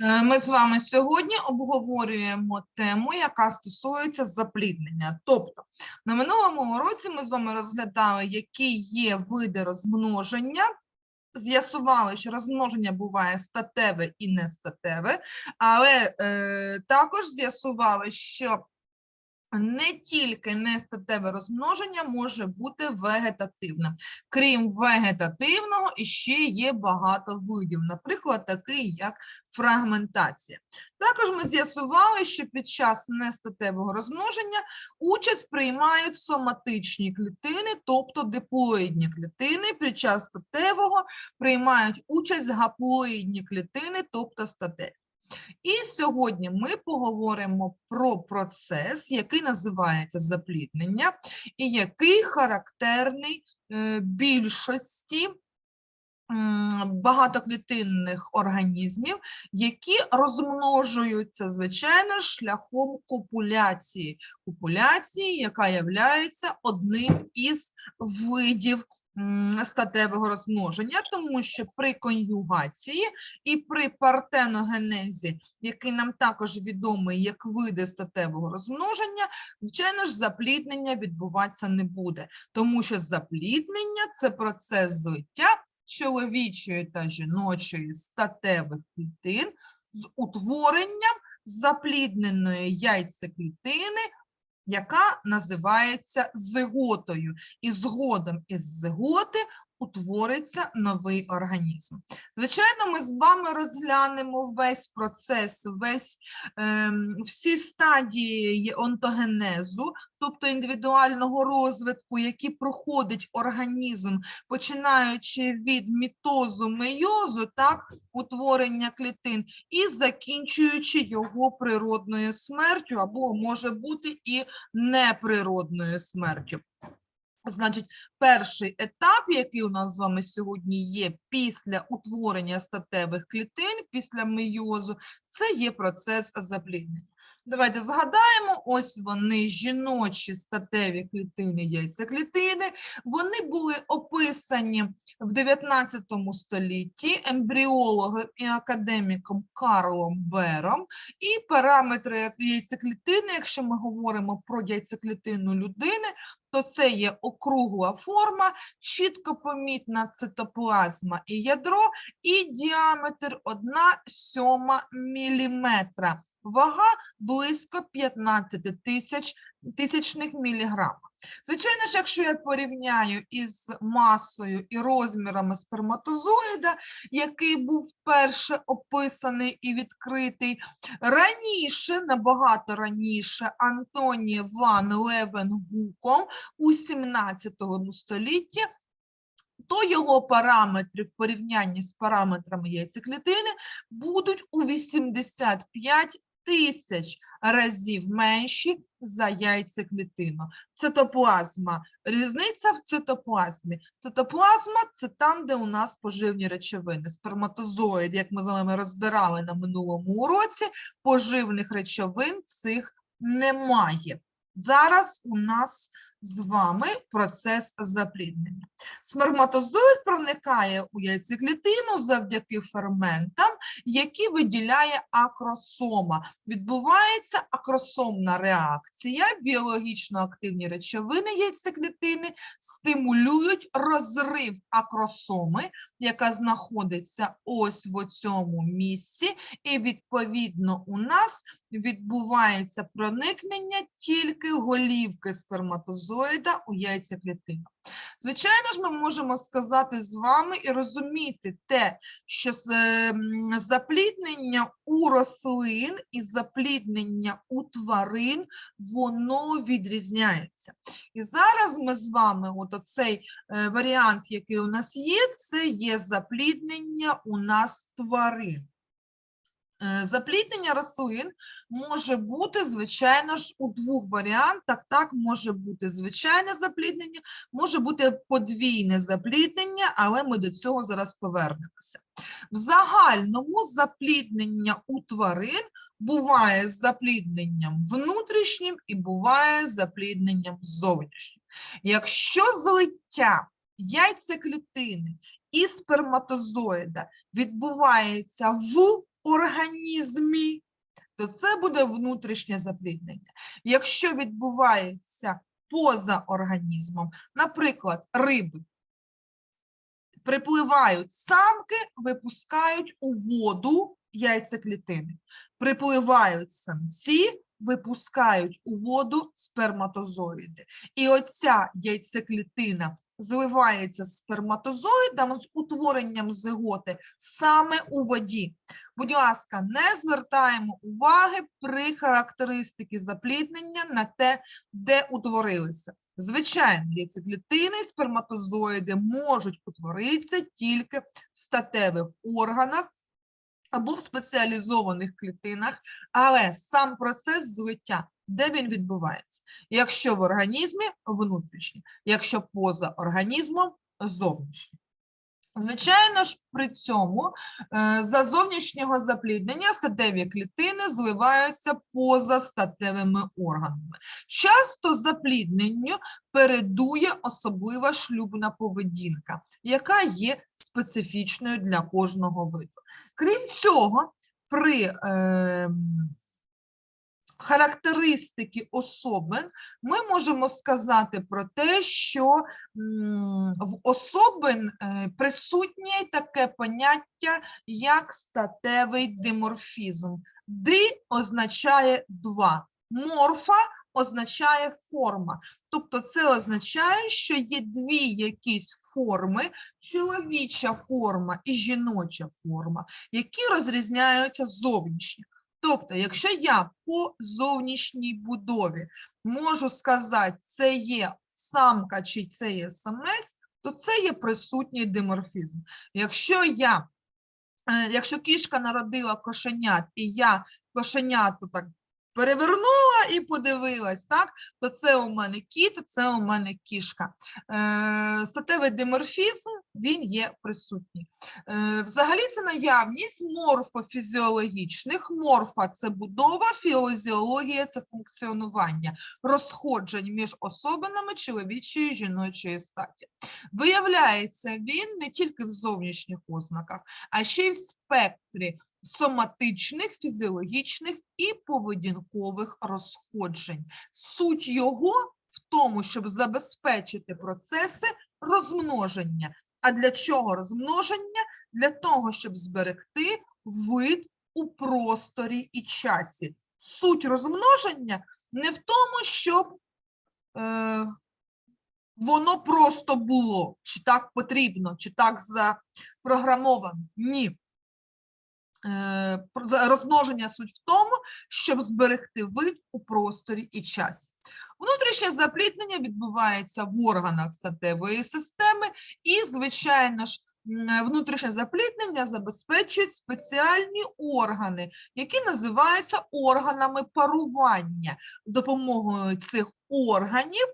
Е, Ми з вами сьогодні обговорюємо тему, яка стосується запліднення. Тобто, на минулому уроці ми з вами розглядали, які є види розмноження. З'ясували, що розмноження буває статеве і нестатеве, але е, також з'ясували, що не тільки нестатеве розмноження може бути вегетативним. Крім вегетативного, іще є багато видів, наприклад, такий як фрагментація. Також ми з'ясували, що під час нестатевого розмноження участь приймають соматичні клітини, тобто диплоїдні клітини. Під час статевого приймають участь гаплоїдні клітини, тобто статеві. І сьогодні ми поговоримо про процес, який називається запліднення, і який характерний е, більшості багатоклітинних організмів, які розмножуються, звичайно, шляхом копуляції. Копуляції, яка є одним із видів статевого розмноження, тому що при конюгації і при партеногенезі, який нам також відомий як види статевого розмноження, звичайно ж, запліднення відбуватися не буде, тому що запліднення це процес злиття чоловічої та жіночої статевих клітин з утворенням заплідненої яйцеклітини, яка називається зиготою. І згодом із зиготи утвориться новий організм. Звичайно, ми з вами розглянемо весь процес, весь, ем, всі стадії онтогенезу, тобто індивідуального розвитку, які проходить організм, починаючи від мітозу, мейозу, так, утворення клітин, і закінчуючи його природною смертю, або може бути і неприродною смертю. Значить, перший етап, який у нас з вами сьогодні є після утворення статевих клітин, після мейозу, це є процес запліднення. Давайте згадаємо, ось вони, жіночі статеві клітини, яйцеклітини. Вони були описані в 19 столітті ембріологом і академіком Карлом Бером. І параметри яйцеклітини, якщо ми говоримо про яйцеклітину людини, то це є округла форма, чітко помітна цитоплазма і ядро, і діаметр 1 сьома міліметра. Вага близько 15 тисяч тисячних міліграм. Звичайно ж, якщо я порівняю із масою і розмірами сперматозоїда, який був вперше описаний і відкритий, раніше, набагато раніше, Антоній Ван Левенгуком у 17 столітті, то його параметри в порівнянні з параметрами яйцеклітини будуть у 85 тисяч разів менші за яйцеклітину. Цитоплазма. Різниця в цитоплазмі. Цитоплазма – це там, де у нас поживні речовини. Сперматозоїд, як ми з вами розбирали на минулому уроці, поживних речовин цих немає. Зараз у нас з вами процес запліднення. Сперматозоїд проникає у яйцеклітину завдяки ферментам, які виділяє акросома. Відбувається акросомна реакція, біологічно активні речовини яйцеклітини стимулюють розрив акросоми, яка знаходиться ось в цьому місці, і відповідно у нас відбувається проникнення тільки голівки сперматозоїда у яйцеклітину. Звичайно ж, ми можемо сказати з вами і розуміти те, що ем, запліднення у рослин і запліднення у тварин, воно відрізняється. І зараз ми з вами, от оцей е, варіант, який у нас є, це є запліднення у нас тварин. Е, Запліднення рослин може бути, звичайно ж, у двох варіантах. Так, може бути звичайне запліднення, може бути подвійне запліднення, але ми до цього зараз повернемося. В загальному запліднення у тварин буває з заплідненням внутрішнім і буває з заплідненням зовнішнім. Якщо злиття яйцеклітини і сперматозоїда відбувається в організмі, то це буде внутрішнє запліднення. Якщо відбувається поза організмом, наприклад, риби припливають самки, випускають у воду яйцеклітини. Припливають самці, випускають у воду сперматозоїди. І оця яйцеклітина зливається з сперматозоїдом з утворенням зиготи саме у воді. Будь ласка, не звертаємо уваги при характеристики запліднення на те, де утворилися. Звичайно, яйцеклітини і сперматозоїди можуть утворитися тільки в статевих органах або в спеціалізованих клітинах, але сам процес злиття, де він відбувається? Якщо в організмі внутрішній, якщо поза організмом зовнішній. Звичайно ж, при цьому е, за зовнішнього запліднення статеві клітини зливаються поза статевими органами. Часто заплідненню передує особлива шлюбна поведінка, яка є специфічною для кожного виду. Крім цього, при е, характеристики особин ми можемо сказати про те, що в особин е, присутнє таке поняття, як статевий диморфізм. Ди означає два, морфа означає форма. Тобто це означає, що є дві якісь форми, чоловіча форма і жіноча форма, які розрізняються зовнішньо. Тобто, якщо я по зовнішній будові можу сказати, це є самка чи це є самець, то це є присутній диморфізм. Якщо я, е, якщо кішка народила кошенят, і я кошеняту так перевернула і подивилась, так, то це у мене кіт, це у мене кішка. Е, статевий диморфізм, він є присутній. Е, Взагалі це наявність морфофізіологічних, морфа це будова, фізіологія це функціонування, розходжень між особинами чоловічої і жіночої статі. Виявляється, він не тільки в зовнішніх ознаках, а ще й в спектрі соматичних, фізіологічних і поведінкових розходжень. Суть його в тому, щоб забезпечити процеси розмноження. А для чого розмноження? Для того, щоб зберегти вид у просторі і часі. Суть розмноження не в тому, щоб е, воно просто було, чи так потрібно, чи так запрограмовано. Ні. Е, розмноження суть в тому, щоб зберегти вид у просторі і часі. Внутрішнє запліднення відбувається в органах статевої системи, і, звичайно ж, внутрішнє запліднення забезпечують спеціальні органи, які називаються органами парування. Допомогою цих органів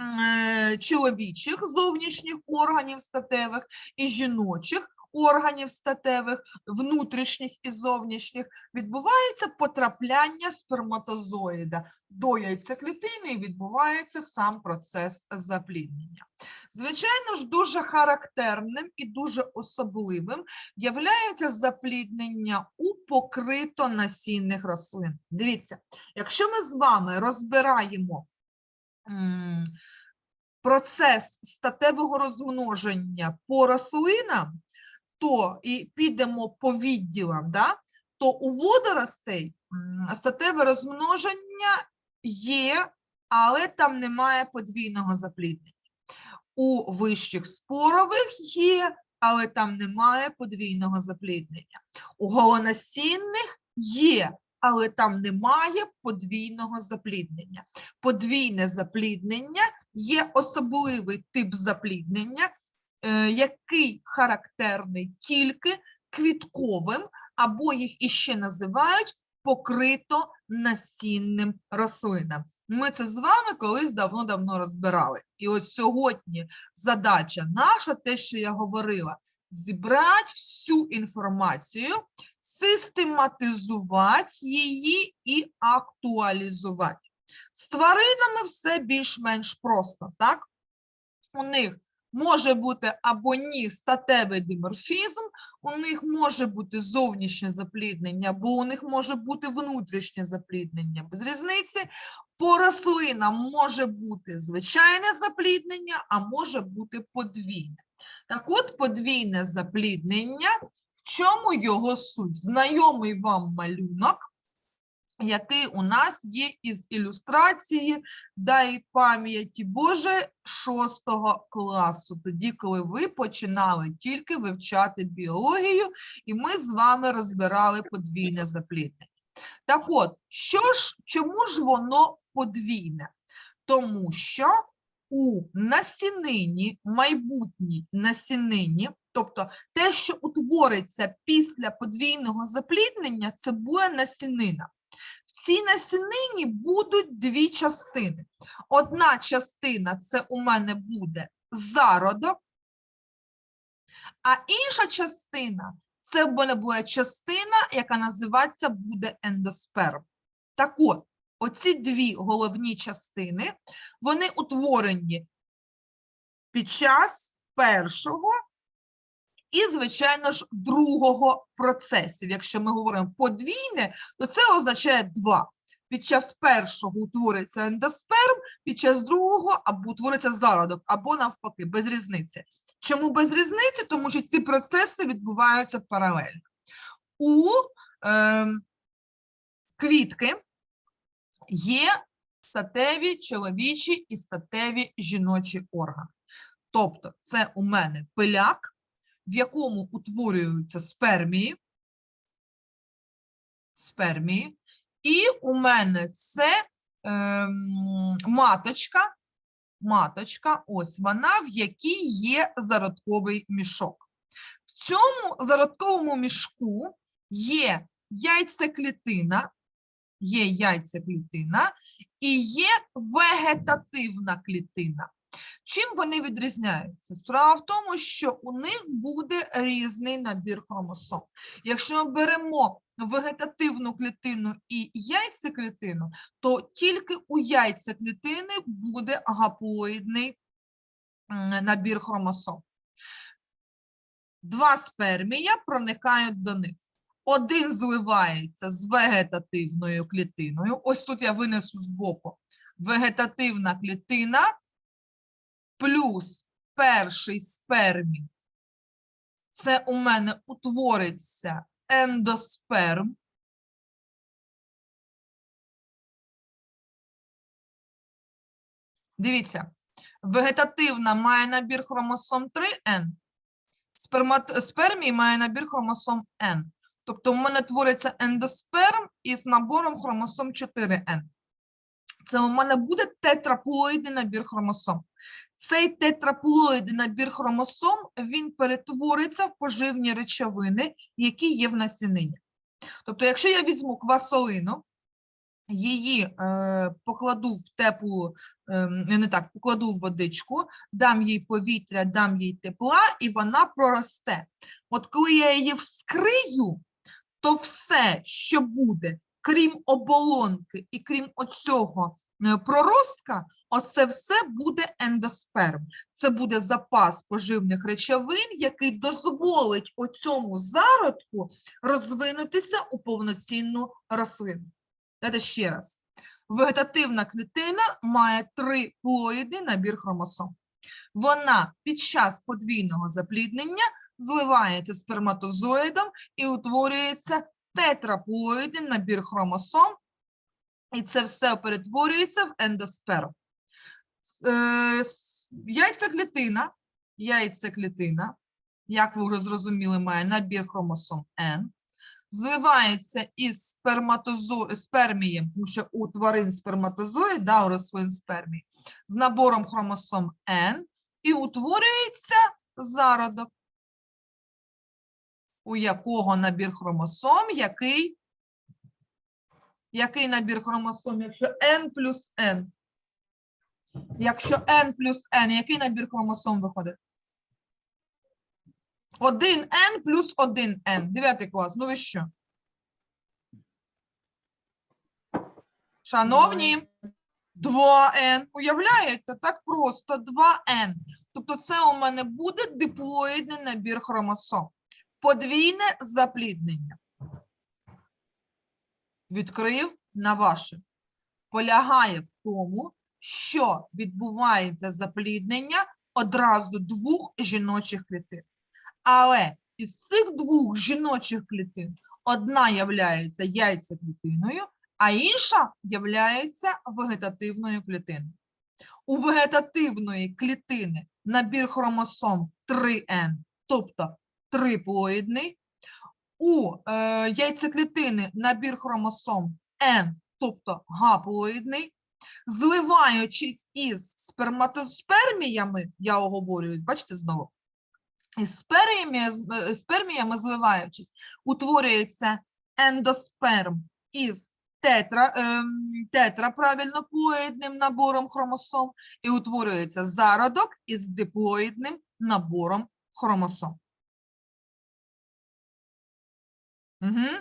е, чоловічих зовнішніх органів статевих і жіночих органів статевих, внутрішніх і зовнішніх, відбувається потрапляння сперматозоїда до яйцеклітини і відбувається сам процес запліднення. Звичайно ж, дуже характерним і дуже особливим являється запліднення у покрито-насінних рослин. Дивіться, якщо ми з вами розбираємо процес статевого розмноження по рослинам, то і підемо по відділам, да, то у водоростей статеве розмноження є, але там немає подвійного запліднення. У вищих спорових є, але там немає подвійного запліднення. У голонасінних є, але там немає подвійного запліднення. Подвійне запліднення є особливий тип запліднення, який характерний тільки квітковим, або їх іще називають покрито насінним рослинам. Ми це з вами колись давно-давно розбирали. І от сьогодні задача наша, те, що я говорила, зібрати всю інформацію, систематизувати її і актуалізувати. З тваринами все більш-менш просто, так? У них може бути або ні статевий диморфізм, у них може бути зовнішнє запліднення, або у них може бути внутрішнє запліднення. Без різниці. По рослинам може бути звичайне запліднення, а може бути подвійне. Так от подвійне запліднення, в чому його суть? Знайомий вам малюнок, який у нас є із ілюстрації дай пам'яті Боже шостого класу, тоді, коли ви починали тільки вивчати біологію, і ми з вами розбирали подвійне запліднення. Так от, що ж, чому ж воно подвійне? Тому що у насінині, майбутній насінині, тобто те, що утвориться після подвійного запліднення, це буде насінина. В цій насінині будуть дві частини. Одна частина це у мене буде зародок, а інша частина це мене буде частина, яка називається буде ендосперм. Так от, оці дві головні частини, вони утворені під час першого і, звичайно ж, другого процесів. Якщо ми говоримо подвійне, то це означає два. Під час першого утворюється ендосперм, під час другого або утвориться зародок, або навпаки, без різниці. Чому без різниці? Тому що ці процеси відбуваються паралельно. У е, квітки є статеві чоловічі і статеві жіночі органи. Тобто, це у мене пиляк, в якому утворюються спермії, спермії, і у мене це ем, маточка, маточка, ось вона, в якій є зародковий мішок. В цьому зародковому мішку є яйцеклітина, є яйцеклітина і є вегетативна клітина. Чим вони відрізняються? Справа в тому, що у них буде різний набір хромосом. Якщо ми беремо вегетативну клітину і яйцеклітину, то тільки у яйцеклітини буде гаплоїдний набір хромосом. Два спермія проникають до них. Один зливається з вегетативною клітиною. Ось тут я винесу збоку. Вегетативна клітина плюс перший спермій. Це у мене утвориться ендосперм. Дивіться, вегетативна має набір хромосом 3N, спермат... спермій має набір хромосом N. Тобто у мене твориться ендосперм із набором хромосом 4N. Це у мене буде тетраплоїдний набір хромосом. Цей тетраплоїдний набір хромосом він перетвориться в поживні речовини, які є в насінині. Тобто, якщо я візьму квасолину, її е, покладу в теплу, е, не так, покладу в водичку, дам їй повітря, дам їй тепла, і вона проросте. От коли я її вскрию, то все, що буде, крім оболонки і крім оцього е, проростка, оце все буде ендосперм. Це буде запас поживних речовин, який дозволить оцьому зародку розвинутися у повноцінну рослину. Давайте ще раз. Вегетативна клітина має три плоїди набір хромосом. Вона під час подвійного запліднення зливається сперматозоїдом і утворюється тетраплоїдний набір хромосом, і це все перетворюється в ендосперм. Е, Яйцеклітина, яйцеклітина, як ви вже зрозуміли, має набір хромосом N, зливається із сперматозо... спермієм, тому що у тварин сперматозоїд, да, у рослин спермій, з набором хромосом N, і утворюється зародок, у якого набір хромосом, який, який набір хромосом, якщо N плюс N. Якщо N плюс N, який набір хромосом виходить? 1N плюс 1N. Дев'ятий клас. Ну ви що? Шановні, 2N. Уявляєте? Так просто 2N. Тобто це у мене буде диплоїдний набір хромосом. Подвійне запліднення. Відкрив на ваше. Полягає в тому, що відбувається запліднення одразу двох жіночих клітин. Але із цих двох жіночих клітин одна являється яйцеклітиною, а інша являється вегетативною клітиною. У вегетативної клітини набір хромосом 3N, тобто триплоїдний. У е, яйцеклітини набір хромосом N, тобто гаплоїдний. Зливаючись із сперматосперміями, я оговорююсь, бачите знову, із сперміями, е, сперміями зливаючись, утворюється ендосперм із тетра, ем, тетраправильноплоїдним набором хромосом і утворюється зародок із диплоїдним набором хромосом. Mm-hmm.